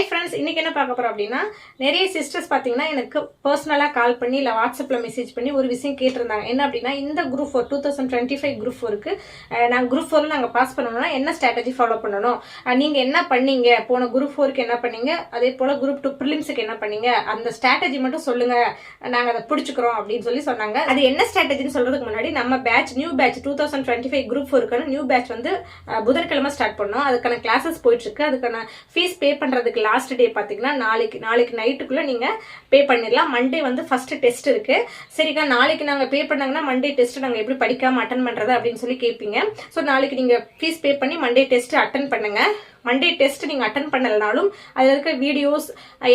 Hi friends இன்னைக்கு என்ன பார்க்க போகிறோம் அப்படின்னா நிறைய சிஸ்டர்ஸ் பார்த்தீங்கன்னா எனக்கு பர்சனலாக கால் பண்ணி இல்லை வாட்ஸ்அப்பில் மெசேஜ் பண்ணி ஒரு விஷயம் கேட்டிருந்தாங்க. என்ன அப்படின்னா இந்த group four two thousand twenty five group ஃபோருக்கு நாங்கள் குரூப் ஃபோரில் நாங்கள் பாஸ் பண்ணணும்னா என்ன ஸ்ட்ராட்டஜி ஃபாலோ பண்ணணும்? நீங்கள் என்ன பண்ணீங்க? போன குரூப் ஃபோருக்கு என்ன பண்ணீங்க? அதே போல் குரூப் டூ ப்ரிலிம்ஸுக்கு என்ன பண்ணீங்க? அந்த ஸ்ட்ராட்டஜி மட்டும் சொல்லுங்கள் நாங்கள் அதை பிடிச்சிக்கிறோம் அப்படின்னு சொல்லி சொன்னாங்க. அது என்ன ஸ்ட்ராட்டஜின்னு சொல்கிறதுக்கு முன்னாடி நம்ம batch new batch two thousand twenty five group ஃபோருக்கான new batch வந்து புதன்கிழமை ஸ்டார்ட் பண்ணோம். அதுக்கான கிளாஸஸ் போயிட்டுருக்கு அதுக்கான ஃபீஸ் பே பண்ணுறதுக்கு லாஸ்ட் டே பார்த்தீங்கன்னா நாளைக்கு நாளைக்கு நைட்டுக்குள்ளே நீங்கள் பே பண்ணிடலாம் மண்டே வந்து ஃபஸ்ட்டு டெஸ்ட் இருக்குது சரிக்கா நாளைக்கு நாங்கள் பே பண்ணாங்கன்னா மண்டே டெஸ்ட் நாங்கள் எப்படி படிக்காமல் அட்டன் பண்ணுறது அப்படின்னு சொல்லி கேட்பீங்க ஸோ நாளைக்கு நீங்கள் ஃபீஸ் பே பண்ணி மண்டே டெஸ்ட் அட்டன் பண்ணுங்கள் மண்டே டெஸ்ட் நீங்க அட்டன் பண்ணலனாலும் அதுல இருக்க வீடியோஸ்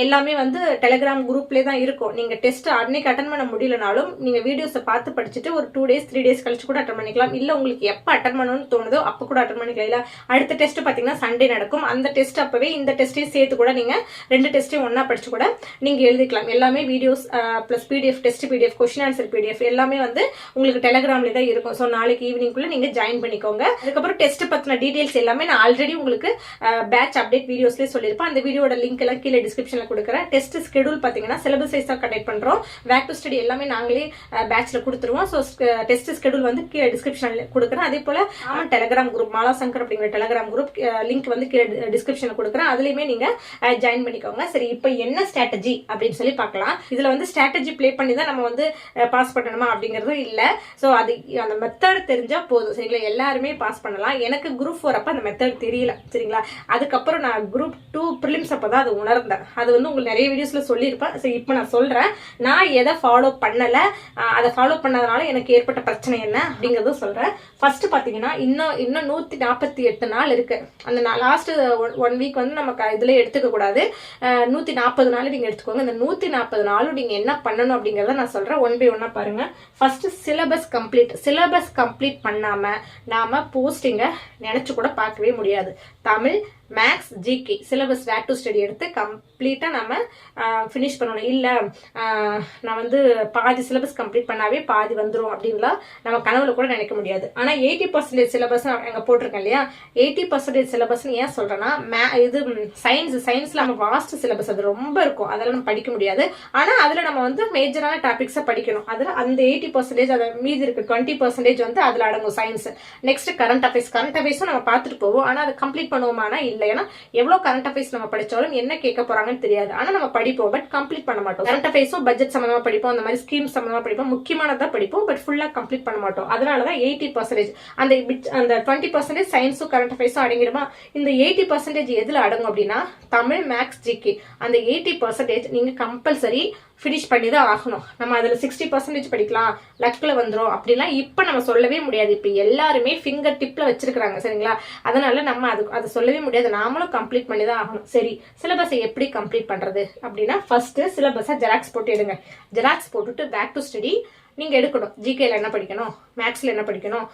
எல்லாமே வந்து டெலிகிராம் குரூப்லேயே தான் இருக்கும். நீங்க டெஸ்ட் அன்னைக்கு அட்டன் பண்ண முடியலனாலும் நீங்க வீடியோஸை பார்த்து படிச்சுட்டு ஒரு டூ டேஸ் த்ரீ டேஸ் கழிச்சு கூட அட்டன் பண்ணிக்கலாம். இல்ல உங்களுக்கு எப்போ அட்டன் பண்ணணும்னு தோணுதோ அப்போ கூட அட்டன் பண்ணிக்கலாம். இல்ல அடுத்த டெஸ்ட் பாத்தீங்கன்னா சண்டே நடக்கும். அந்த டெஸ்ட் அப்பவே இந்த டெஸ்ட்டையும் சேர்த்து கூட நீங்க ரெண்டு டெஸ்ட்டையும் ஒன்றா படிச்சு கூட நீங்க எழுதிக்கலாம். எல்லாமே videos plus PDF test PDF question answer PDF எல்லாமே வந்து உங்களுக்கு டெலிகிராம்ல தான் இருக்கும். ஸோ நாளைக்கு ஈவினிங்குள்ளே நீங்க ஜாயின் பண்ணிக்கோங்க. அதுக்கப்புறம் டெஸ்ட் பத்தின டீடைல்ஸ் எல்லாமே நான் ஆல்ரெடி உங்களுக்கு பேட்ச் அப்டேட் வீடியோஸ்லேயே சொல்லியிருப்பேன். அந்த வீடியோட லிங்க் எல்லாம் கீழே டிஸ்கிரிப்ஷனில் கொடுக்குறேன். டெஸ்ட் ஸ்கெடியூல் பார்த்தீங்கன்னா சிலபஸ் வைஸ் தான் கண்டக்ட் பண்ணுறோம் பேக் டு ஸ்டடி எல்லாமே நாங்களே பேட்ச்ல கொடுத்துருவோம். ஸோ டெஸ்ட் ஸ்கெடியூல் வந்து கீழே டிஸ்கிரிப்ஷனில் கொடுக்குறேன். அதே போல் டெலிகிராம் குரூப் மாலா சங்கர் அப்படிங்கிற டெலிகிராம் குரூப் லிங்க் வந்து கீழே டிஸ்கிரிப்ஷனில் கொடுக்குறேன். அதுலேயுமே நீங்கள் ஜாயின் பண்ணிக்கோங்க. சரி இப்போ என்ன ஸ்ட்ராட்டஜி அப்படின்னு சொல்லி பார்க்கலாம். இதில் வந்து ஸ்ட்ராட்டஜி ப்ளே பண்ணி தான் நம்ம வந்து பாஸ் பண்ணணுமா அப்படிங்கிறதும் இல்லை. ஸோ அது அந்த மெத்தட் தெரிஞ்சா போதும். சரிங்களா? எல்லாருமே பாஸ் பண்ணலாம். எனக்கு குரூப் ஃபோர் அப்போ அந்த மெத்தட் தெரியல. சரிங்களா? அதுக்கப்புறம் நான் குரூப் டூ ப்ரிலிம்ஸ் அப்போ தான் அது உணர்ந்தேன். அது வந்து உங்களுக்கு நிறைய வீடியோஸில் சொல்லியிருப்பேன். ஸோ இப்போ நான் சொல்கிறேன் நான் எதை ஃபாலோ பண்ணலை அதை ஃபாலோ பண்ணதுனால எனக்கு ஏற்பட்ட பிரச்சனை என்ன அப்படிங்கிறதும் சொல்கிறேன் ஃபர்ஸ்ட் பார்த்தீங்கன்னா இன்னும் இன்னும் நூற்றி நாற்பத்தி எட்டு நாள் இருக்குது அந்த நான் லாஸ்ட்டு ஒன் வீக் வந்து நமக்கு இதில் எடுத்துக்கக்கூடாது நூற்றி நாற்பது நாள் நீங்கள் எடுத்துக்கோங்க. இந்த நூற்றி நாற்பது நாளும் நீங்கள் என்ன பண்ணணும் அப்படிங்கிறத நான் சொல்கிறேன் ஒன் பை ஒன்னாக பாருங்கள் first syllabus complete syllabus complete பண்ணாமல் நாம் போஸ்டிங்கை நினச்சி கூட பார்க்கவே முடியாது. Tamil okay maths GK syllabus wired to study எடுத்து கம்ப்ளீட்டாக நம்ம ஃபினிஷ் பண்ணணும். இல்லை நான் வந்து பாதி சிலபஸ் கம்ப்ளீட் பண்ணாவே பாதி வந்துடும் அப்படின்லாம் நம்ம கனவுல கூட நினைக்க முடியாது. ஆனால் எயிட்டி பர்சன்டேஜ் சிலபஸ் அங்கே போட்டிருக்கேன் இல்லையா? எயிட்டி பர்சன்டேஜ் சிலபஸ்னு ஏன் சொல்கிறேன்னா மே இது சயின்ஸ் சயின்ஸில் நம்ம வாஸ்ட் சிலபஸ் அது ரொம்ப இருக்கும். அதெல்லாம் நம்ம படிக்க முடியாது. ஆனால் அதில் நம்ம வந்து மேஜரான டாபிக்ஸை படிக்கணும். அதில் அந்த எயிட்டி பர்சன்டேஜ் அதை மீதி இருக்கு டுவெண்ட்டி பர்சன்டேஜ் வந்து அதில் அடங்கும் science next current affairs current அஃபேர்ஸும் நம்ம பார்த்துட்டு போவோம். ஆனால் அதை கம்ப்ளீட் பண்ணுவோமானா இல்லை. ஏன்னா எவ்வளோ கரண்ட் அஃபேர்ஸ் நம்ம படிச்சாலும் என்ன கேட்க போறாங்கன்னு தெரியாது. ஆனால் நம்ம படிப்போம் பட் கம்ப்ளீட் பண்ண மாட்டோம். கரண்ட் அஃபேர்ஸும் பட்ஜெட் சம்மந்தமா படிப்போம் அந்த மாதிரி ஸ்கீம் சம்மந்தமா படிப்போம். முக்கியமானதான் படிப்போம் பட் ஃபுல்லா கம்ப்ளீட் பண்ண மாட்டோம். அதனால தான் எயிட்டி பர்சன்டேஜ் அந்த அந்த டுவெண்ட்டி பர்சன்டேஜ் சயின்ஸும் கரண்ட் அஃபேர்ஸும் அடங்கிடுமா? இந்த எயிட்டி பர்சன்டேஜ் எதில் அடங்கும் அப்படின்னா தமிழ் மேக்ஸ் ஜிகே அந்த எயிட்டி பர்சன்டேஜ் நீங்கள் கம்பல்சரி ஃபினிஷ் பண்ணி தான் ஆகணும். நம்ம அதில் சிக்ஸ்டி பர்சன்டேஜ் படிக்கலாம் லக்கில் வந்துடும் அப்படிலாம் இப்போ நம்ம சொல்லவே முடியாது. இப்போ எல்லாருமே ஃபிங்கர் டிப்பில் வச்சிருக்கிறாங்க சரிங்களா? அதனால நம்ம அது அதை சொல்லவே முடியாது. நாமளும் கம்ப்ளீட் பண்ணி தான் ஆகணும். சரி சிலபஸை எப்படி கம்ப்ளீட் பண்ணுறது அப்படின்னா ஃபர்ஸ்ட்டு சிலபஸை ஜெராக்ஸ் போட்டு எடுங்க. ஜெராக்ஸ் போட்டுட்டு பேக் டு ஸ்டடி நீங்கள் எடுக்கணும். ஜிகேல என்ன படிக்கணும்? மேக்ஸில் என்ன படிக்கணும்?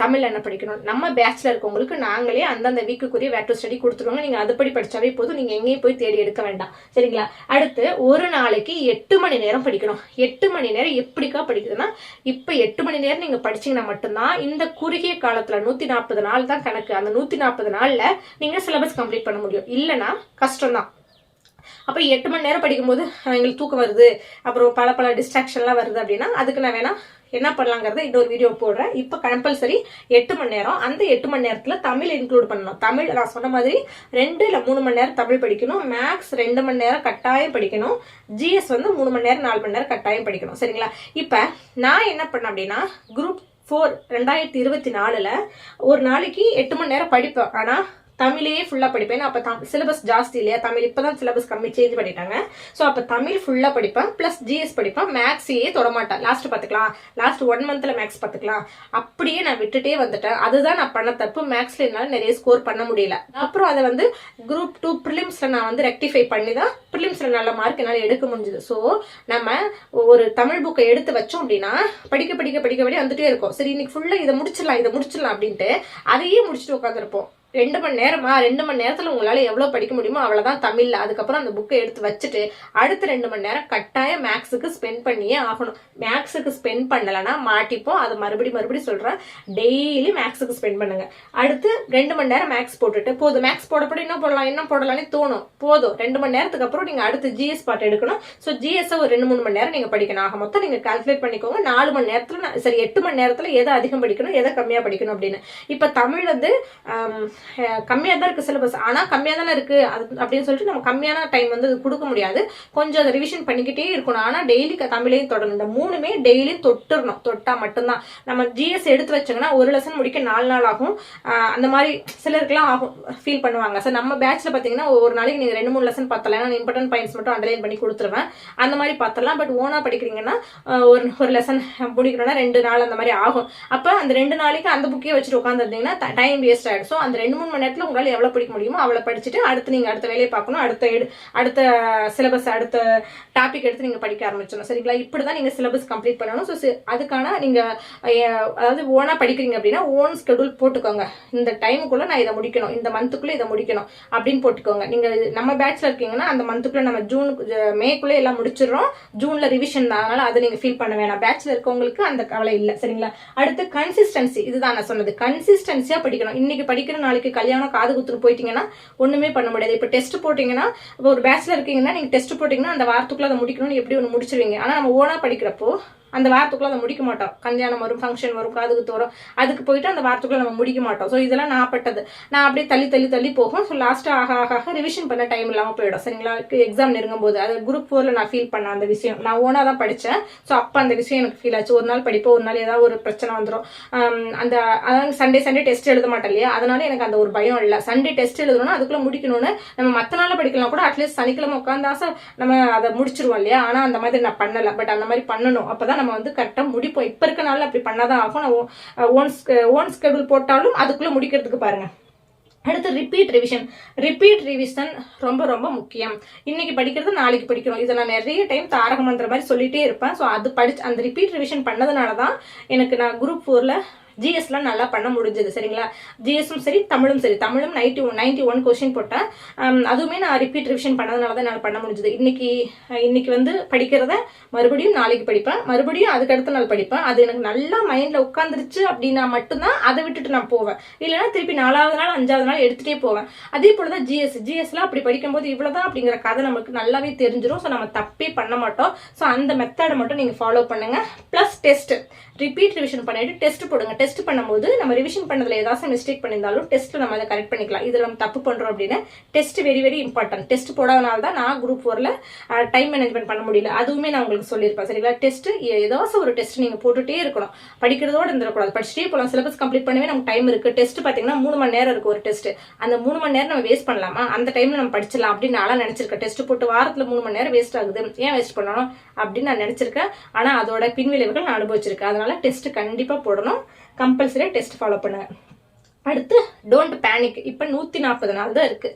தமிழில் என்ன படிக்கணும்? நம்ம பேட்ச்ல இருக்கவங்களுக்கு நாங்களே அந்தந்த வீக்குக்குரிய வேட் டு ஸ்டடி கொடுத்துருவோங்க. நீங்கள் அதுபடி படித்தாவே போதும். நீங்கள் எங்கேயும் போய் தேடி எடுக்க வேண்டாம். சரிங்களா? அடுத்து ஒரு நாளைக்கு எட்டு மணி நேரம் படிக்கணும். எட்டு மணி நேரம் எப்படிக்கா படிக்குதுன்னா இப்போ எட்டு மணி நேரம் நீங்கள் படிச்சீங்கன்னா மட்டும்தான் இந்த குறுகிய காலத்தில் நூற்றி நாற்பது நாள் தான் கணக்கு. அந்த நூற்றி நாற்பது நாளில் நீங்கள் சிலபஸ் கம்ப்ளீட் பண்ண முடியும். இல்லைன்னா கஷ்டம்தான். அப்போ எட்டு மணி நேரம் படிக்கும்போது எங்களுக்கு தூக்கம் வருது. அப்புறம் பல பல டிஸ்ட்ராக்ஷன்லாம் வருது அப்படின்னா அதுக்கு நான் வேணால் என்ன பண்ணலாங்கிறத இன்னொரு வீடியோ போடுறேன். இப்போ கம்பல்சரி எட்டு மணி நேரம். அந்த எட்டு மணி நேரத்தில் தமிழ் இன்க்ளூட் பண்ணணும் தமிழ் நான் சொன்ன மாதிரி ரெண்டு இல்லை மூணு மணி நேரம் தமிழ் படிக்கணும். மேக்ஸ் ரெண்டு மணி நேரம் கட்டாயம் படிக்கணும். ஜிஎஸ் வந்து மூணு மணி நேரம் நாலு மணி நேரம் கட்டாயம் படிக்கணும். சரிங்களா? இப்போ நான் என்ன பண்ணேன் அப்படின்னா குரூப் ஃபோர் ரெண்டாயிரத்தி இருபத்தி நாலில் ஒரு நாளைக்கு எட்டு மணி நேரம் படிப்பேன். ஆனால் தமிழையே ஃபுல்லாக படிப்பேன். அப்போ தம் சிலபஸ் ஜாஸ்தி இல்லையா? தமிழ் இப்போ தான் சிலபஸ் கம்மி சேஞ்ச் பண்ணிட்டாங்க. ஸோ அப்போ தமிழ் ஃபுல்லாக படிப்பேன். ப்ளஸ் ஜிஎஸ் படிப்பேன். மேக்ஸையே தொடமாட்டேன். லாஸ்ட் பார்த்துக்கலாம். லாஸ்ட் ஒன் மந்தில் மேக்ஸ் பார்த்துக்கலாம். அப்படியே நான் விட்டுட்டே வந்துட்டேன். அதுதான் நான் பண்ண தப்பு. மேக்ஸில் என்னால் நிறைய ஸ்கோர் பண்ண முடியல. அப்புறம் அதை வந்து குரூப் டூ ப்ரிலிம்ஸில் நான் வந்து ரெக்டிஃபை பண்ணி தான் ப்ரிலிம்ஸில் நல்ல மார்க் என்னால் எடுக்க முடிஞ்சுது. ஸோ நம்ம ஒரு தமிழ் புக்கை எடுத்து வச்சோம் அப்படின்னா படிக்க படிக்க படிக்க படிக்க வந்துட்டே இருக்கும். சரி இன்னைக்கு ஃபுல்லாக இதை முடிச்சிடலாம் இதை முடிச்சிடலாம் அப்படின்ட்டு அதையே முடிச்சுட்டு உட்காந்துருப்போம் ரெண்டு மணி நேரமா? ரெண்டு மணி நேரத்தில் உங்களால் எவ்வளோ படிக்க முடியுமோ அவ்வளோதான் தமிழில். அதுக்கப்புறம் அந்த புக்கை எடுத்து வச்சுட்டு அடுத்த ரெண்டு மணி நேரம் கட்டாயம் மேக்ஸுக்கு ஸ்பெண்ட் பண்ணியே ஆகணும். மேக்ஸுக்கு ஸ்பெண்ட் பண்ணலைன்னா மாட்டிப்போம். அதை மறுபடி மறுபடி சொல்கிறேன் டெய்லி மேக்ஸுக்கு ஸ்பெண்ட் பண்ணுங்க. அடுத்து ரெண்டு மணி நேரம் மேக்ஸ் போட்டுட்டு போதும். மேக்ஸ் போடப்பட என்ன போடலாம் என்ன போடலாம்னு தோணும். போதும். ரெண்டு மணி நேரத்துக்கு அப்புறம் நீங்கள் அடுத்து ஜிஎஸ் பாட்டு எடுக்கணும். ஸோ ஜிஎஸ்ஸை ஒரு ரெண்டு மூணு மணி நேரம் நீங்கள் படிக்கணும். ஆக மொத்தம் நீங்கள் கால்குலேட் பண்ணிக்கோங்க. நாலு மணி நேரத்தில் நான் சரி எட்டு மணி நேரத்தில் எதை அதிகம் படிக்கணும் எதை கம்மியாக படிக்கணும் அப்படின்னு. இப்போ தமிழ் வந்து கம்மியாக தான் இருக்குது சிலபஸ் ஆனால் கம்மியாக தானே இருக்குது அது அப்படின்னு சொல்லிட்டு நம்ம கம்மியான டைம் வந்து அது கொடுக்க முடியாது. கொஞ்சம் அதை ரிவிஷன் பண்ணிக்கிட்டே இருக்கணும். ஆனால் டெய்லி தமிழையும் தொடரணும் இந்த மூணுமே டெய்லியும் தொட்டுடணும் தொட்டால் மட்டும்தான். நம்ம ஜிஎஸ் எடுத்து வச்சோங்கன்னா ஒரு லெசன் முடிக்க நாலு நாள் ஆகும். அந்த மாதிரி சிலருக்குலாம் ஆகும் ஃபீல் பண்ணுவாங்க. சார் நம்ம பேட்சில் பார்த்தீங்கன்னா ஒரு நாளைக்கு நீங்கள் ரெண்டு மூணு லெசன் பார்த்தலாம் ஏன்னா இம்பார்ட்டன்ட் பாயிண்ட்ஸ் மட்டும் அண்டர்லைன் பண்ணி கொடுத்துருவேன். அந்த மாதிரி பார்த்தலாம் பட் ஓனாக படிக்கிறீங்கன்னா ஒரு ஒரு லெசன் முடிக்கணும்னா ரெண்டு நாள் அந்த மாதிரி ஆகும். அப்போ அந்த ரெண்டு நாளைக்கு அந்த புக்கே வச்சுட்டு உட்காந்துருந்தீங்கன்னா டைம் வேஸ்ட் ஆகிடும் ஸோ அந்த ரெண்டு மூணு மணி நேரத்தில் உங்களால் எவ்வளோ படிக்க முடியுமோ அவ்வளோ படிச்சுட்டு அடுத்து நீங்கள் அடுத்த வேலையை பார்க்கணும். அடுத்த எடு அடுத்த சிலபஸ் அடுத்த டாபிக் எடுத்து நீங்கள் படிக்க ஆரம்பிச்சிடணும். சரிங்களா? இப்படி தான் நீங்கள் சிலபஸ் கம்ப்ளீட் பண்ணணும் ஸோ அதுக்கான நீங்கள் அதாவது ஓனாக படிக்கிறீங்க அப்படின்னா ஓன் ஸ்கெடியூல் போட்டுக்கோங்க. இந்த டைமுக்குள்ளே நான் இதை முடிக்கணும். இந்த மந்த்துக்குள்ளே இதை முடிக்கணும் அப்படின்னு போட்டுக்கோங்க. நீங்கள் நம்ம பேட்சில் இருக்கீங்கன்னா அந்த மந்த்துக்குள்ளே நம்ம ஜூன் மேக்குள்ளே எல்லாம் முடிச்சிடுறோம். ஜூனில் ரிவிஷன் தான். அதை நீங்கள் ஃபீல் பண்ண வேணாம். பேட்சில் இருக்கவங்களுக்கு அந்த கவலை இல்லை. சரிங்களா? அடுத்து கன்சிஸ்டன்சி இதுதான் நான் சொன்னது. கன்சிஸ்டன்சியாக படிக்கணும். இன்னைக்கு படிக்கிற நாளைக்கு கல்யாணம் காது குத்துன்னு போயிட்டீங்கன்னா ஒண்ணுமே பண்ண முடியாது. இப்போ டெஸ்ட் போட்டீங்கன்னா இப்போ ஒரு பேச்சுலர் இருக்கீங்கன்னா நீங்க டெஸ்ட் போட்டீங்கன்னா அந்த வாரத்துக்குள்ள அதை முடிக்கணும்னு எப்படி ஒன்று முடிச்சிருவீங்க? ஆனா நம்ம ஓனா படிக்கிறப்போ அந்த வாரத்துக்குள்ள அதை முடிக்க மாட்டோம். கல்யாணம் வரும் ஃபங்க்ஷன் வரும் காது குத்து வரும் அதுக்கு போயிட்டு அந்த வாரத்துக்குள்ள நம்ம முடிக்க மாட்டோம். ஸோ இதெல்லாம் நான் பட்டது நான் அப்படியே தள்ளி தள்ளி தள்ளி போகும். ஸோ லாஸ்ட்டாக ஆக ஆக ஆக ரிவிஷன் பண்ண டைம் இல்லாமல் போயிடும். சரிங்களா? எக்ஸாம் நெருங்கும் போது. அது குரூப் ஃபோரில் நான் ஃபீல் பண்ண அந்த விஷயம். நான் ஓனாக தான் படித்தேன் ஸோ அப்போ அந்த விஷயம் எனக்கு ஃபீல் ஆச்சு. ஒரு நாள் படிப்போம் ஒரு நாள் ஏதாவது ஒரு பிரச்சனை வந்துடும் அந்த அதாவது சண்டே சண்டே டெஸ்ட் எழுத மாட்டேன் இல்லையா? அதனால எனக்கு அந்த ஒரு பயம் இல்லை. சண்டே டெஸ்ட் எழுதணும்னா அதுக்குள்ள முடிக்கணும்னு நம்ம மற்ற நாளில் படிக்கலாம் கூட அட்லீஸ்ட் சனிக்கிழமை உட்காந்தாசா நம்ம அதை முடிச்சிருவோம் இல்லையா? ஆனால் அந்த மாதிரி நான் பண்ணலை. பட் அந்த மாதிரி பண்ணணும். அப்போ தான் நம்ம வந்து கரெக்டாக முடிப்போம். இப்போ இருக்க நாளில் அப்படி பண்ணாதான் ஆகும். நான் ஓன் ஓன் ஸ்கெடியூல் போட்டாலும் அதுக்குள்ளே முடிக்கிறதுக்கு பாருங்க. அடுத்து ரிப்பீட் ரிவிஷன் ரிப்பீட் ரிவிஷன் ரொம்ப ரொம்ப முக்கியம். இன்னைக்கு படிக்கிறது நாளைக்கு படிக்கணும் இதை நான் நிறைய டைம் தாரக மந்திர மாதிரி சொல்லிட்டே இருப்பேன். ஸோ அது படிச்சு அந்த ரிப்பீட் ரிவிஷன் பண்ணதுனால தான் எனக்கு நான் குரூப் ஃபோரில் ஜிஎஸ்லாம் நல்லா பண்ண முடிஞ்சது சரிங்களா? ஜிஎஸும் சரி தமிழும் சரி. தமிழும் ninety one ninety one question போட்டேன் அதுவுமே நான் ரிப்பீட் ரிவிஷன் பண்ணதுனால தான் என்னால் பண்ண முடிஞ்சது. இன்னைக்கு இன்னைக்கு வந்து படிக்கிறத மறுபடியும் நாளைக்கு படிப்பேன். மறுபடியும் அதுக்கு அடுத்த நாள் படிப்பேன். அது எனக்கு நல்லா மைண்டில் உட்காந்துருச்சு அப்படின்னா மட்டும்தான் அதை விட்டுட்டு நான் போவேன். இல்லைன்னா திருப்பி நாலாவது நாள் அஞ்சாவது நாள் எடுத்துகிட்டே போவேன். அதே போல தான் ஜிஎஸ் ஜிஎஸ்லாம் அப்படி படிக்கும்போது இவ்வளோதான் அப்படிங்கிற கதை நமக்கு நல்லாவே தெரிஞ்சிடும் ஸோ நம்ம தப்பே பண்ண மாட்டோம். ஸோ அந்த மெத்தடை மட்டும் நீங்கள் ஃபாலோ பண்ணுங்கள் ப்ளஸ் டெஸ்ட்டு ரிப்பீட் ரிவிஷன் பண்ணிட்டு டெஸ்ட் போடுங்க. டெஸ்ட் பண்ணும்போது நம்ம ரிவிஷன் பண்ணதுல ஏதாச்சும் மிஸ்டேக் பண்ணியிருந்தாலும் டெஸ்ட்ல நம்ம அதை கரெக்ட் பண்ணிக்கலாம். இதில் நம்ம தப்பு பண்றோம் அப்படின்னா test very very important test போடாதனால தான் நான் குரூப் ஃபோர்ல டைம் மேனேஜ்மெண்ட் பண்ண முடியல. அதுவுமே நான் உங்களுக்கு சொல்லியிருப்பேன். சரிங்களா? டெஸ்ட் ஏதாச்சும் ஒரு டெஸ்ட் நீங்க போட்டுட்டே இருக்கணும். படிக்கிறதோட இருந்துடக்கூடாது. படிச்சுட்டே போகலாம் சிலபஸ் கம்ப்ளீட் பண்ணவே நமக்கு டைம் இருக்கு. டெஸ்ட் பாத்தீங்கன்னா மூணு மணி நேரம் இருக்கு ஒரு டெஸ்ட் அந்த மூணு மணி நேரம் நம்ம வேஸ்ட் பண்ணலாமா? அந்த டைம்ல நம்ம படிச்சிடலாம் அப்படின்னு நான் நினைச்சிருக்கேன். டெஸ்ட் போட்டு வாரத்துல மூணு மணி நேரம் வேஸ்ட் ஆகுது. ஏன் வேஸ்ட் பண்ணணும் அப்படின்னு நான் நினைச்சிருக்கேன். ஆனா அதோட பின்விளைவுகள் நான் அனுபவிச்சிருக்கேன். அதனால டெஸ்ட் கண்டிப்பா போடணும். கம்பல்சரியா டெஸ்ட் ஃபாலோ பண்ணுங்க அடுத்து டோன்ட் பேனிக் இப்போ நூற்றி நாற்பது நாள் தான் இருக்கு.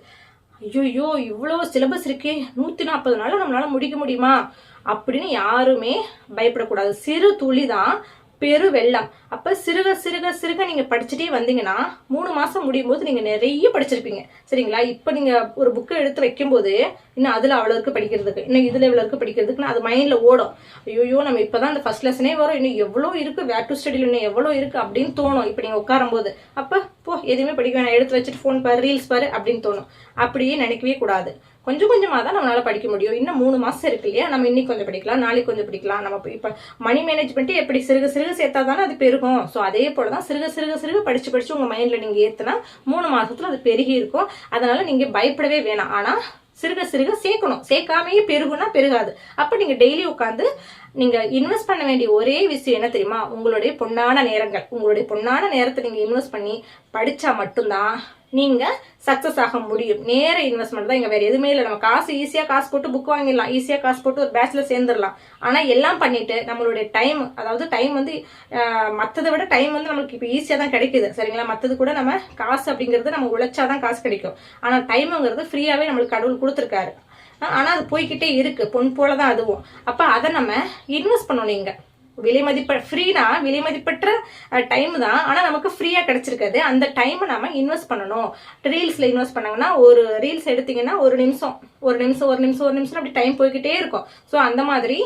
ஐயோ இவ்வளோ சிலபஸ் இருக்கே. நூற்றி நாற்பது நாள் நம்மளால முடிக்க முடியுமா? அப்படின்னு யாருமே பயப்படக்கூடாது. சிறு துளி தான் பெரு வெள்ளம். அப்ப சிறுக சிறுக சிறுக நீங்க படிச்சுட்டே வந்தீங்கன்னா மூணு மாசம் முடியும் போது நீங்க நிறைய படிச்சிருப்பீங்க. சரிங்களா? இப்ப நீங்க ஒரு புக்கை எடுத்து வைக்கும்போது இன்னும் அதுல அவ்வளவு படிக்கிறதுக்கு. இன்னும் இதுல இவ்வளவு படிக்கிறதுக்குன்னு அது மைண்ட்ல ஓடும். ஐயோ நம்ம இப்பதான் அந்த ஃபர்ஸ்ட் லெசனே வரும். இன்னும் எவ்வளவு இருக்கு? வேர் டு ஸ்டடியில் இன்னும் எவ்வளவு இருக்கு? அப்படின்னு தோணும். இப்ப நீங்க உட்காரும் போது அப்ப போ எதுவுமே படிக்க வேணாம். எடுத்து வச்சுட்டு ஃபோன் பாரு ரீல்ஸ் பாரு அப்படின்னு தோணும். அப்படியே நினைக்கவே கூடாது. கொஞ்சம் கொஞ்சமாக தான் நம்மளால் படிக்க முடியும். இன்னும் மூணு மாதம் இருக்கு இல்லையா? நம்ம இன்னைக்கு கொஞ்சம் படிக்கலாம் நாளைக்கு கொஞ்சம் படிக்கலாம். நம்ம இப்போ மணி மேனேஜ்மெண்ட்டு எப்படி சிறுக சிறுக சேர்த்தா தானே அது பெருகும். ஸோ அதே போல தான் சிறுக சிறுக சிறுக படித்து படித்து உங்கள் மைண்டில் நீங்கள் ஏற்றுனா மூணு மாதத்தில் அது பெருகி இருக்கும். அதனால் நீங்கள் பயப்படவே வேணாம். ஆனால் சிறுக சிறுக சேர்க்கணும். சேர்க்காமையே பெருகுனா பெருகாது. அப்போ நீங்கள் டெய்லி உட்காந்து நீங்க இன்வெஸ்ட் பண்ண வேண்டிய ஒரே விஷயம் என்ன தெரியுமா? உங்களுடைய பொன்னான நேரங்கள். உங்களுடைய பொன்னான நேரத்தை நீங்க இன்வெஸ்ட் பண்ணி படிச்சா மட்டும்தான் நீங்க சக்சஸ் ஆக முடியும். நேர இன்வெஸ்ட்மெண்ட் தான் இங்க வேற எதுவுமே இல்லை. நம்ம காசு ஈஸியா காசு போட்டு புக் வாங்கிடலாம். ஈஸியா காசு போட்டு ஒரு பேட்ச்ல சேர்ந்துடலாம். ஆனா எல்லாம் பண்ணிட்டு நம்மளுடைய டைம் அதாவது டைம் வந்து மற்றதை விட டைம் வந்து நம்மளுக்கு இப்போ ஈஸியா தான் கிடைக்குது. சரிங்களா? மற்றது கூட நம்ம காசு அப்படிங்கிறது நம்ம உழைச்சாதான் காசு கிடைக்கும். ஆனா டைம்ங்கிறது ஃப்ரீயாவே நம்மளுக்கு கடவுள் கொடுத்துருக்காரு. ஆனால் அது போய்கிட்டே இருக்குது பொன் போல தான் அதுவும். அப்போ அதை நம்ம இன்வெஸ்ட் பண்ணணும் இங்கே. விலை மதிப்ப ஃப்ரீனா விலை மதிப்பற்ற டைம் தான். ஆனால் நமக்கு ஃப்ரீயாக கிடச்சிருக்காது. அந்த டைமை நம்ம இன்வெஸ்ட் பண்ணணும். ரீல்ஸில் இன்வெஸ்ட் பண்ணாங்கன்னா ஒரு ரீல்ஸ் எடுத்தீங்கன்னா ஒரு நிமிஷம். ஒரு நிமிஷம் ஒரு நிமிஷம் ஒரு நிமிஷம் அப்படி டைம் போய்கிட்டே இருக்கும். ஸோ அந்த மாதிரி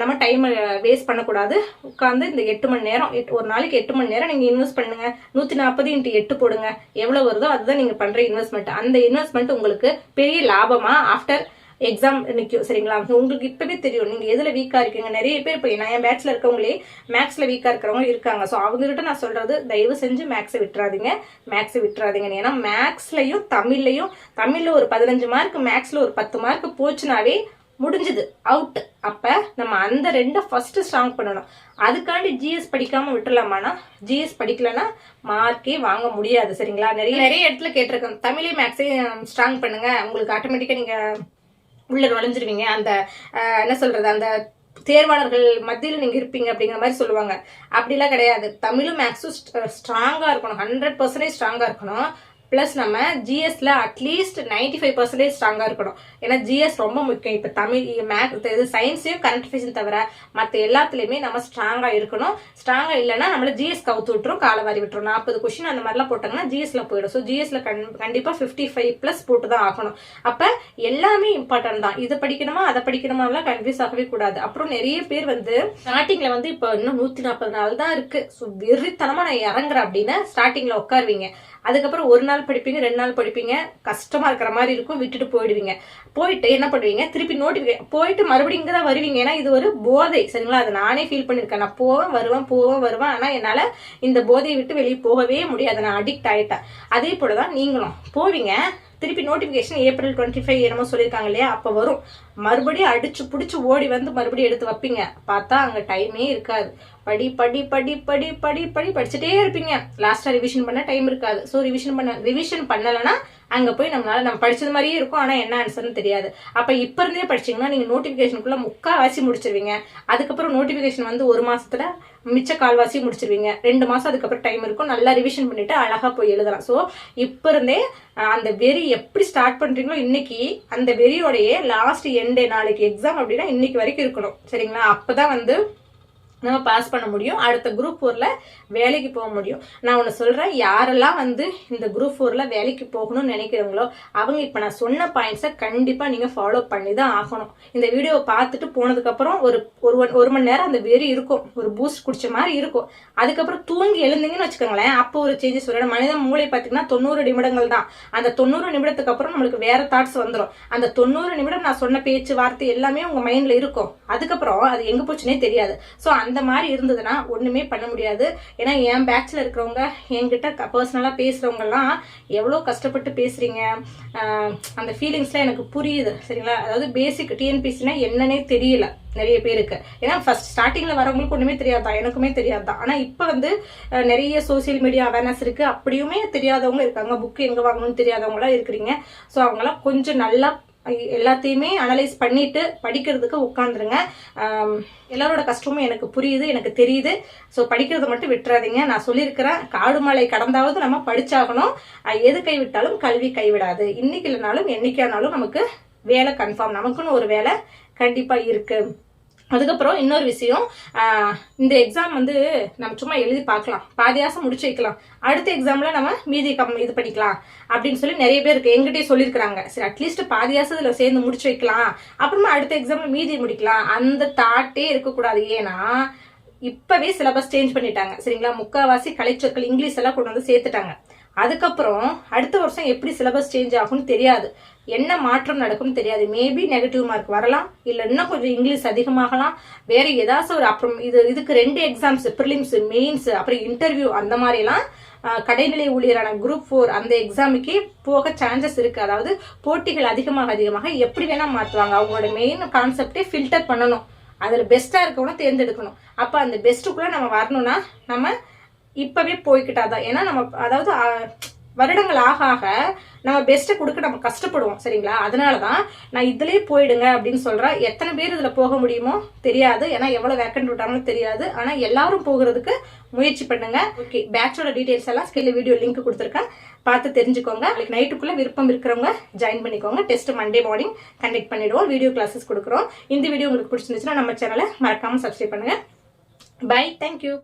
நம்ம டைமை வேஸ்ட் பண்ணக்கூடாது. உட்காந்து இந்த எட்டு மணி நேரம் எட் ஒரு நாளைக்கு எட்டு மணி நேரம் நீங்கள் இன்வெஸ்ட் பண்ணுங்க. நூற்றி நாற்பது இன்ட்டு எட்டு போடுங்க. எவ்வளோ வருதோ அதுதான் நீங்கள் பண்ணுற இன்வெஸ்ட்மெண்ட் அந்த இன்வெஸ்ட்மெண்ட் உங்களுக்கு பெரிய லாபமாக ஆஃப்டர் எக்ஸாம் நிற்கும் சரிங்களா? உங்களுக்கு இப்பவே தெரியும். நீங்க எதுல வீக்கா இருக்கீங்க? நிறைய பேர் இப்போ நான் என் பேட்ச்ல இருக்கவங்களே மேக்ஸ்ல வீக்கா இருக்கிறவங்க இருக்காங்க. ஸோ அவங்ககிட்ட நான் சொல்றது தயவு செஞ்சு மேக்ஸை விட்டுறாதீங்க. மேக்ஸை விட்டுறாதீங்க. ஏன்னா மேக்ஸ்லயும் தமிழ்லையும் தமிழ்ல ஒரு பதினஞ்சு மார்க் மேக்ஸ்ல ஒரு பத்து மார்க் போச்சுனாவே முடிஞ்சுது. அவுட் அப்ப நம்ம அந்த ரெண்டை ஃபர்ஸ்ட் ஸ்ட்ராங் பண்ணணும். அதுக்காண்டி ஜிஎஸ் படிக்காம விட்டுலாமானா ஜிஎஸ் படிக்கலன்னா மார்க்கே வாங்க முடியாது சரிங்களா? நிறைய நிறைய இடத்துல கேட்டிருக்கேன். தமிழே மேக்ஸையும் ஸ்ட்ராங் um, பண்ணுங்க. உங்களுக்கு ஆட்டோமேட்டிக்கா நீங்க உள்ள நுழைஞ்சிருவீங்க. அந்த என்ன சொல்றது அந்த தேர்வாளர்கள் மத்தியில் நீங்க இருப்பீங்க அப்படிங்கிற மாதிரி சொல்லுவாங்க. அப்படிலாம் கிடையாது. தமிழும் மேக்ஸும் ஸ்ட்ராங்கா இருக்கணும். ஹண்ட்ரட் பர்சன்டேஜ் ஸ்ட்ராங்கா இருக்கணும். ப்ளஸ் நம்ம ஜிஎஸ்ல at least ninety five percentage ஸ்ட்ராங்காக இருக்கணும். ஏன்னா ஜிஎஸ் ரொம்ப முக்கியம். இப்போ தமிழ் மேத் இது சயின்ஸையும் கரண்ட் அஃபேர்ஸையும் தவிர மற்ற எல்லாத்துலேயுமே நம்ம ஸ்ட்ராங்காக இருக்கணும். ஸ்ட்ராங்காக இல்லைன்னா நம்மள ஜிஎஸ் கவுத்து விட்டுரும் காலை வாரி விட்டுரும். நாற்பது கொஸ்டின் அந்த மாதிரிலாம் போட்டாங்கன்னா ஜிஎஸ்ல போயிடும். ஸோ ஜிஎஸ்ல கண்டிப்பாக ஃபிஃப்டி ஃபைவ் ப்ளஸ் போட்டு தான் ஆகணும். அப்போ எல்லாமே இம்பார்ட்டன்ட் தான். இதை படிக்கணுமா அதை படிக்கணுமாலாம் கன்ஃபியூஸ் ஆகவே கூடாது. அப்புறம் நிறைய பேர் வந்து ஸ்டார்டிங்ல வந்து இப்போ இன்னும் நூற்றி நாற்பது நாள் தான் இருக்கு. ஸோ வெறித்தனமாக நான் இறங்குறேன் அப்படின்னா ஸ்டார்டிங்ல உட்காருவீங்க. அதுக்கப்புறம் ஒரு நாள் படிப்பீங்க ரெண்டு நாள் படிப்பீங்க கஷ்டமா இருக்கிற மாதிரி இருக்கும் விட்டுட்டு போயிடுவீங்க. போயிட்டு என்ன பண்ணுவீங்க? திருப்பி நோட்டிஃபிகேஷன் போயிட்டு மறுபடியும் இங்கே தான் வருவீங்க. ஏன்னா இது ஒரு போதை சரிங்களா? அதை நானே ஃபீல் பண்ணிருக்கேன். நான் போவேன் வருவேன் போவேன் வருவேன். ஆனால் என்னால் இந்த போதையை விட்டு வெளியே போகவே முடியாது. நான் அடிக்ட் ஆகிட்டேன் அதே போலதான் நீங்களும். போவீங்க. திருப்பி நோட்டிஃபிகேஷன் ஏப்ரல் டுவெண்ட்டி ஃபைவ் என்னமோ சொல்லியிருக்காங்க இல்லையா? அப்போ வரும். மறுபடியும் அடிச்சு பிடிச்சி ஓடி வந்து மறுபடியும் எடுத்து வைப்பீங்க. பார்த்தா அங்கே டைமே இருக்காது. படி படி படி படி படி படி படிச்சுட்டே இருப்பீங்க. லாஸ்ட்டாக ரிவிஷன் பண்ண டைம் இருக்காது. ஸோ ரிவிஷன் பண்ண ரிவிஷன் பண்ணலைன்னா அங்கே போய் நம்மளால நம்ம படிச்சது மாதிரியே இருக்கும். ஆனால் என்ன ஆன்சர்னு தெரியாது. அப்போ இப்போ இருந்தே படிச்சீங்கன்னா நீங்கள் நோட்டிஃபிகேஷனுக்குள்ள முக்கால்வாசி முடிச்சிருவீங்க. அதுக்கப்புறம் நோட்டிஃபிகேஷன் வந்து ஒரு மாசத்துல மிச்ச கால்வாசி முடிச்சிருவீங்க. ரெண்டு மாசம் அதுக்கப்புறம் டைம் இருக்கும். நல்லா ரிவிஷன் பண்ணிட்டு அழகா போய் எழுதலாம். ஸோ இப்போ இருந்தே அந்த வெறி எப்படி ஸ்டார்ட் பண்றீங்களோ இன்னைக்கு அந்த வெறியோடையே லாஸ்ட் எண்டே நாளைக்கு எக்ஸாம் அப்படின்னா இன்னைக்கு வரைக்கும் இருக்கணும். சரிங்களா? அப்பதான் வந்து நம்ம பாஸ் பண்ண முடியும். அடுத்த குரூப் ஃபோரில் வேலைக்கு போக முடியும். நான் ஒன்று சொல்கிறேன் யாரெல்லாம் வந்து இந்த குரூப் ஃபோரில் வேலைக்கு போகணும்னு நினைக்கிறவங்களோ அவங்க இப்போ நான் சொன்ன பாயிண்ட்ஸை கண்டிப்பாக நீங்கள் ஃபாலோ பண்ணி தான் ஆகணும். இந்த வீடியோவை பார்த்துட்டு போனதுக்கப்புறம் ஒரு ஒரு ஒரு மணி நேரம் அந்த வெறி இருக்கும். ஒரு பூஸ்ட் குடிச்ச மாதிரி இருக்கும். அதுக்கப்புறம் தூங்கி எழுந்தீங்கன்னு வச்சுக்கோங்களேன் அப்போ ஒரு சேஞ்சஸ் வரும் மனித மூளை பார்த்தீங்கன்னா தொண்ணூறு நிமிடங்கள் தான். அந்த தொண்ணூறு நிமிடத்துக்கு அப்புறம் நம்மளுக்கு வேற தாட்ஸ் வந்துடும் அந்த தொண்ணூறு நிமிடம் நான் சொன்ன பேச்சு வார்த்தை எல்லாமே உங்கள் மைண்டில் இருக்கும். அதுக்கப்புறம் அது எங்கே போச்சுனே தெரியாது. ஸோ அந்த அந்த மாதிரி இருந்ததுன்னா ஒன்றுமே பண்ண முடியாது. ஏன்னா என் பேட்சில் இருக்கிறவங்க என்கிட்ட க பேசுறவங்க எல்லாம் எவ்வளோ கஷ்டப்பட்டு பேசுகிறீங்க அந்த ஃபீலிங்ஸ்லாம் எனக்கு புரியுது சரிங்களா? அதாவது பேசிக் டிஎன்பிசினா என்னன்னே தெரியல நிறைய பேருக்கு. ஏன்னா ஃபர்ஸ்ட் ஸ்டார்டிங்கில் வரவங்களுக்கு ஒன்றுமே தெரியாதான் எனக்குமே தெரியாதான் ஆனால் இப்போ வந்து நிறைய சோஷியல் மீடியா அவேர்னஸ் இருக்குது அப்படியுமே தெரியாதவங்க இருக்காங்க. புக்கு எங்கே வாங்கணும்னு தெரியாதவங்களாம் இருக்கிறீங்க. ஸோ அவங்களாம் கொஞ்சம் நல்லா எல்லாத்தையுமே அனலைஸ் பண்ணிட்டு படிக்கிறதுக்கு உட்காந்துருங்க எல்லாரோட கஷ்டமும் எனக்கு புரியுது எனக்கு தெரியுது. ஸோ படிக்கிறத மட்டும் விட்டுறாதீங்க. நான் சொல்லியிருக்கிறேன் காடு மலை கடந்தாவது நம்ம படிச்சாகணும். எது கைவிட்டாலும் கல்வி கைவிடாது. இன்னைக்கு இல்லைனாலும் என்னைக்கானாலும் நமக்கு வேலை கன்ஃபார்ம் நமக்குன்னு ஒரு வேலை கண்டிப்பாக இருக்குது அதுக்கப்புறம் இன்னொரு விஷயம் இந்த எக்ஸாம் வந்து நம்ம சும்மா எழுதி பார்க்கலாம். பாதியாசம் முடிச்சு வைக்கலாம். அடுத்த எக்ஸாம்ல நம்ம மீதி கம் இது பண்ணிக்கலாம் அப்படின்னு சொல்லி நிறைய பேர் இருக்கு. எங்கிட்டே சொல்லியிருக்கிறாங்க. சரி அட்லீஸ்ட் பாதியாசம் இதுல சேர்ந்து முடிச்சு வைக்கலாம். அப்புறமா அடுத்த எக்ஸாம்ல மீதி முடிக்கலாம். அந்த தாட்டே இருக்கக்கூடாது. ஏன்னா இப்பவே சிலபஸ் சேஞ்ச் பண்ணிட்டாங்க. சரிங்களா? முக்காவாசி கலைச்சொற்கள் இங்கிலீஷ் எல்லாம் கொண்டு வந்து சேர்த்துட்டாங்க. அதுக்கப்புறம் அடுத்த வருஷம் எப்படி சிலபஸ் சேஞ்ச் ஆகும்னு தெரியாது. என்ன மாற்றம் நடக்கும்னு தெரியாது. மேபி நெகட்டிவ் மார்க் வரலாம். இல்லை இன்னும் கொஞ்சம் இங்கிலீஷ் அதிகமாகலாம். வேற ஏதாச்சும் ஒரு அப்புறம் இது இதுக்கு ரெண்டு எக்ஸாம்ஸ் ப்ரிலிம்ஸ் மெயின்ஸ் அப்புறம் இன்டர்வியூ அந்த மாதிரிலாம் கடைநிலை ஊழியரான குரூப் ஃபோர் அந்த எக்ஸாமுக்கே போக சான்சஸ் இருக்குது அதாவது போட்டிகள் அதிகமாக அதிகமாக எப்படி வேணால் மாற்றுவாங்க. அவங்களோட மெயின் கான்செப்டே ஃபில்டர் பண்ணணும். அதில் பெஸ்ட்டாக இருக்கவனும் தேர்ந்தெடுக்கணும். அப்போ அந்த பெஸ்ட்டுக்குள்ளே நம்ம வரணும்னா நம்ம இப்பவே போய்கிட்டாதான் ஏன்னா நம்ம அதாவது வருடங்கள் ஆக ஆக நம்ம பெஸ்ட்டை கொடுக்க நம்ம கஷ்டப்படுவோம் சரிங்களா? அதனால தான் நான் இதுலயே போயிடுங்க அப்படின்னு சொல்றேன் எத்தனை பேர் இதுல போக முடியுமோ தெரியாது. ஏன்னா எவ்வளவு வேக்கண்ட் விட்டாங்கன்னு தெரியாது. ஆனா எல்லாரும் போகிறதுக்கு முயற்சி பண்ணுங்க. ஓகே பேட்சோட டீடைல்ஸ் எல்லாம் ஸ்கில் வீடியோ லிங்க் கொடுத்துருக்கேன். பார்த்து தெரிஞ்சுக்கோங்க. நாளைக்கு நைட்டுக்குள்ள விருப்பம் இருக்கிறவங்க ஜாயின் பண்ணிக்கோங்க. டெஸ்ட் மண்டே மார்னிங் கண்டக்ட் பண்ணிடுவோம். வீடியோ கிளாஸஸ் கொடுக்குறோம். இந்த வீடியோ உங்களுக்கு பிடிச்சிருந்துச்சுன்னா நம்ம சேனலை மறக்காம சப்ஸ்கிரைப் பண்ணுங்க. By thank you